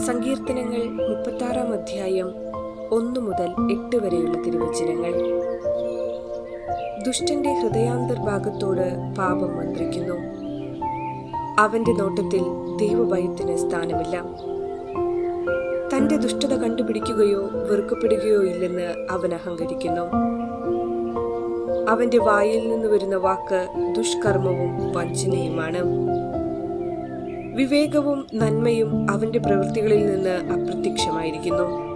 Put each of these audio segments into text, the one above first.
സങ്കീർത്തനങ്ങൾ മുപ്പത്താറാം അധ്യായം ഒന്നു മുതൽ എട്ട് വരെയുള്ള തിരുവചനങ്ങൾ. ദുഷ്ടന്റെ ഹൃദയാന്തർഭാഗത്തോട് പാപം മന്ത്രിക്കുന്നു. അവന്റെ നോട്ടത്തിൽ ദൈവഭയത്തിന് സ്ഥാനമില്ല. തന്റെ ദുഷ്ടത കണ്ടുപിടിക്കുകയോ വെറുക്കപ്പെടുകയോ ഇല്ലെന്ന് അവൻ അഹങ്കരിക്കുന്നു. അവന്റെ വായിൽ നിന്ന് വരുന്ന വാക്ക് ദുഷ്കർമ്മവും വഞ്ചനയുമാണ്. വിവേകവും നന്മയും അവന്റെ പ്രവൃത്തികളിൽ നിന്ന് അപ്രത്യക്ഷമായിരിക്കുന്നു.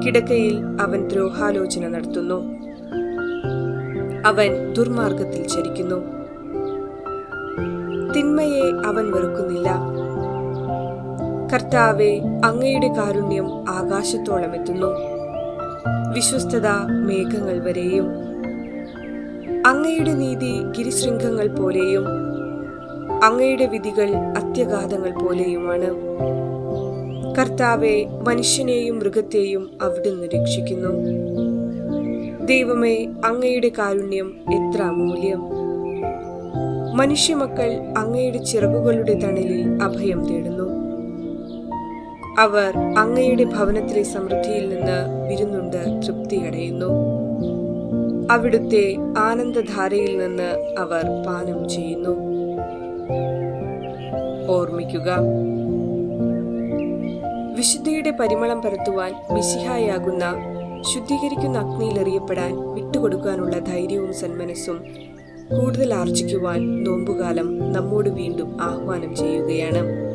കിടക്കയിൽ അവൻ ദ്രോഹാലോചന നടത്തുന്നു. അവൻ ദുർമാർഗത്തിൽ ചരിക്കുന്നു. തിന്മയെ അവൻ വെറുക്കുന്നില്ല. കർത്താവെ അങ്ങയുടെ കാരുണ്യം ആകാശത്തോളം എത്തുന്നു. വിശ്വസ്തത മേഘങ്ങൾ വരെയും. അങ്ങയുടെ നീതി ഗിരിശൃംഖങ്ങൾ പോലെയും. അങ്ങയുടെ വിധികൾ അത്യഗാധങ്ങൾ പോലെയുമാണ്. കർത്താവെ മനുഷ്യനെയും മൃഗത്തെയും അവിടുന്ന് രക്ഷിക്കുന്നു. ദൈവമേ അങ്ങയുടെ കാരുണ്യം എത്ര അമൂല്യം. മനുഷ്യമക്കൾ അങ്ങയുടെ ചിറകുകളുടെ തണലിൽ അഭയം തേടുന്നു. അവർ അങ്ങയുടെ ഭവനത്തിലെ സമൃദ്ധിയിൽ നിന്ന് വിരുന്നുണ്ട് തൃപ്തിയടയുന്നു. അവിടുത്തെ ആനന്ദധാരയിൽ നിന്ന് അവർ പാനം ചെയ്യുന്നു. ഓർമ്മിക്കുക. വിശുദ്ധിയുടെ പരിമളം പരത്തുവാൻ മിശിഹായാകുന്ന ശുദ്ധീകരിക്കുന്ന അഗ്നിയിൽ എറിയപ്പെടാൻ വിട്ടുകൊടുക്കാനുള്ള ധൈര്യവും സന്മനസ്സും കൂടുതൽ ആർജിക്കുവാൻ നോമ്പുകാലം നമ്മോട് വീണ്ടും ആഹ്വാനം ചെയ്യുകയാണ്.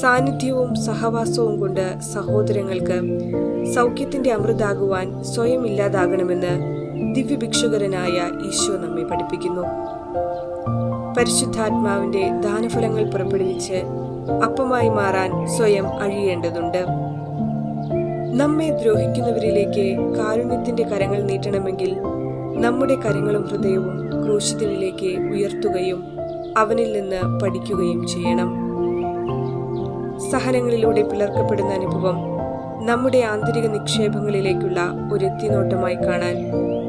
സാന്നിധ്യവും സഹവാസവും കൊണ്ട് സഹോദരങ്ങൾക്ക് സൗഖ്യത്തിന്റെ അമൃതാകുവാൻ സ്വയം ഇല്ലാതാകണമെന്ന് ദിവ്യഭിക്ഷുകരനായ ഈശോ നമ്മെ പഠിപ്പിക്കുന്നു. പരിശുദ്ധാത്മാവിന്റെ ദാനഫലങ്ങൾ പുറപ്പെടുവിച്ച് അപ്പമായി മാറാൻ സ്വയം അഴിയേണ്ടതുണ്ട്. നമ്മെ ദ്രോഹിക്കുന്നവരിലേക്ക് കാരുണ്യത്തിന്റെ കരങ്ങൾ നീട്ടണമെങ്കിൽ നമ്മുടെ കരങ്ങളും ഹൃദയവും ക്രൂശിതനിലേക്ക് ഉയർത്തുകയും അവനിൽ നിന്ന് പഠിക്കുകയും ചെയ്യണം. സഹനങ്ങളിലൂടെ പിളർക്കപ്പെടുന്ന അനുഭവം നമ്മുടെ ആന്തരിക നിക്ഷേപങ്ങളിലേക്കുള്ള ഒരു എത്തിനോട്ടമായി കാണാൻ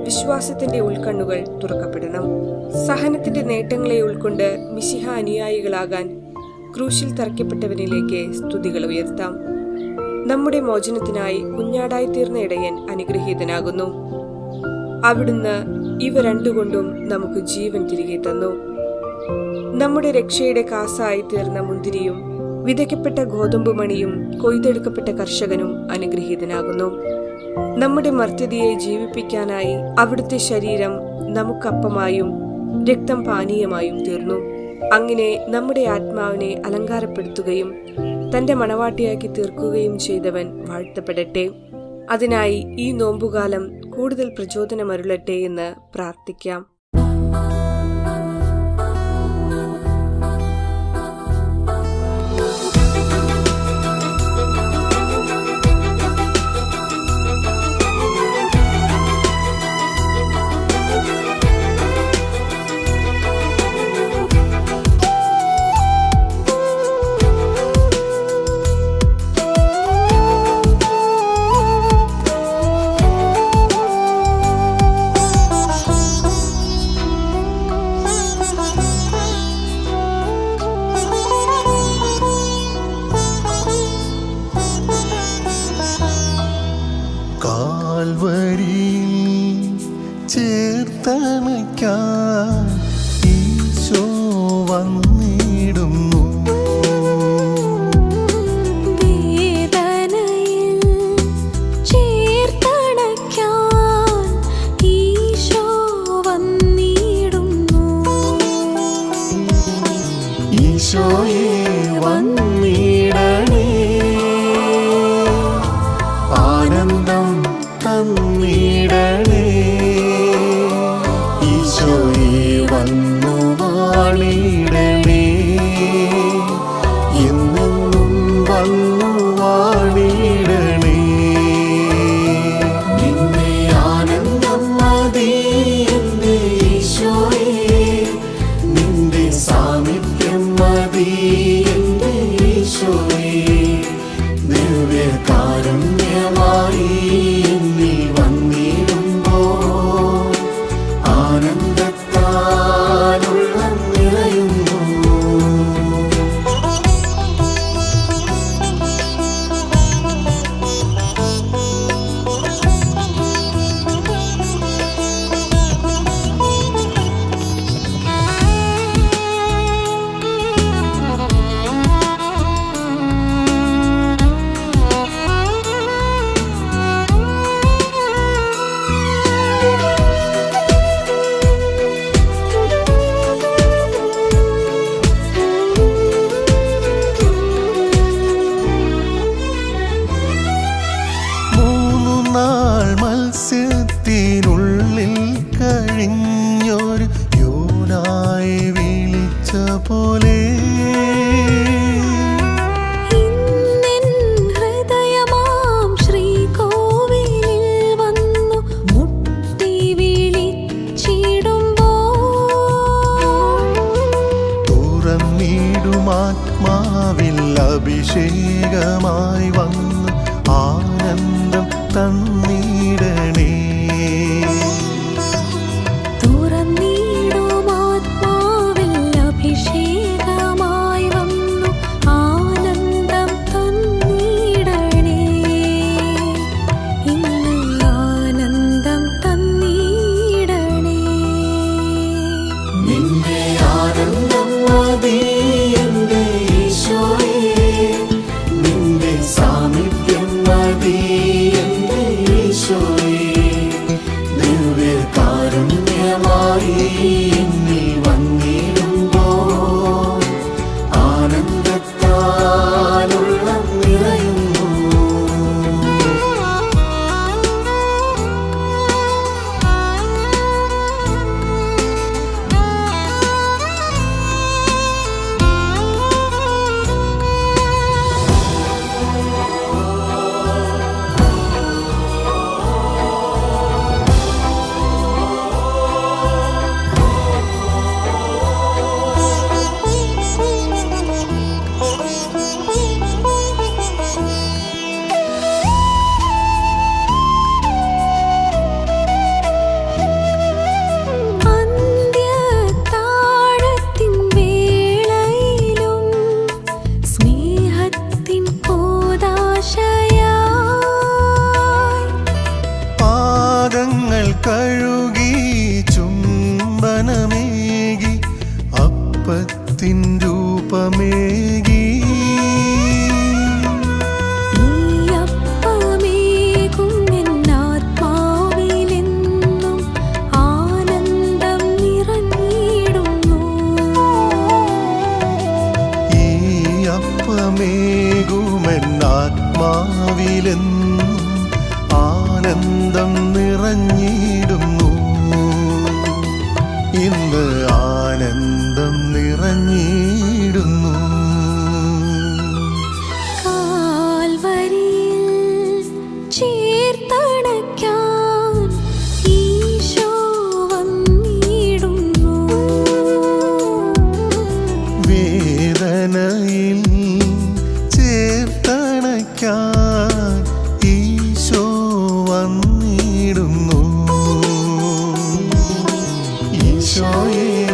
വിശ്വാസത്തിന്റെ ഉൾക്കണ്ണുകൾ തുറക്കപ്പെടണം. സഹനത്തിന്റെ നേട്ടങ്ങളെ ഉൾക്കൊണ്ട് മിശിഹ അനുയായികളാകാൻ ക്രൂശിൽ തറയ്ക്കപ്പെട്ടവനിലേക്ക് സ്തുതികൾ ഉയർത്താം. നമ്മുടെ മോചനത്തിനായി കുഞ്ഞാടായി തീർന്ന ഇടയൻ അനുഗ്രഹീതനാകുന്നു. അവിടുന്ന് ഇവ രണ്ടുകൊണ്ടും നമുക്ക് ജീവൻ തിരികെ തന്നു. നമ്മുടെ രക്ഷയുടെ കാസായി തീർന്ന മുന്തിരിയും വിതയ്ക്കപ്പെട്ട ഗോതമ്പ് മണിയും കൊയ്തെടുക്കപ്പെട്ട കർഷകനും അനുഗ്രഹീതനാകുന്നു. നമ്മുടെ മർത്യതയെ ജീവിപ്പിക്കാനായി അവിടുത്തെ ശരീരം നമുക്കപ്പമായും രക്തം പാനീയമായും തീർന്നു. അങ്ങനെ നമ്മുടെ ആത്മാവിനെ അലങ്കാരപ്പെടുത്തുകയും തന്റെ മണവാട്ടിയാക്കി തീർക്കുകയും ചെയ്തവൻ വാഴ്ത്തപ്പെടട്ടെ. അതിനായി ഈ നോമ്പുകാലം കൂടുതൽ പ്രചോദനമരുളട്ടെ എന്ന് പ്രാർത്ഥിക്കാം. ആനന്ദം തന്നിടണേ cheia. അപ്പമേകും അപ്പമേകുമെന്നാത്മാവിലെന്നും ആനന്ദം നിറഞ്ഞിടുന്നു. ഇന്ന് বিষয়ে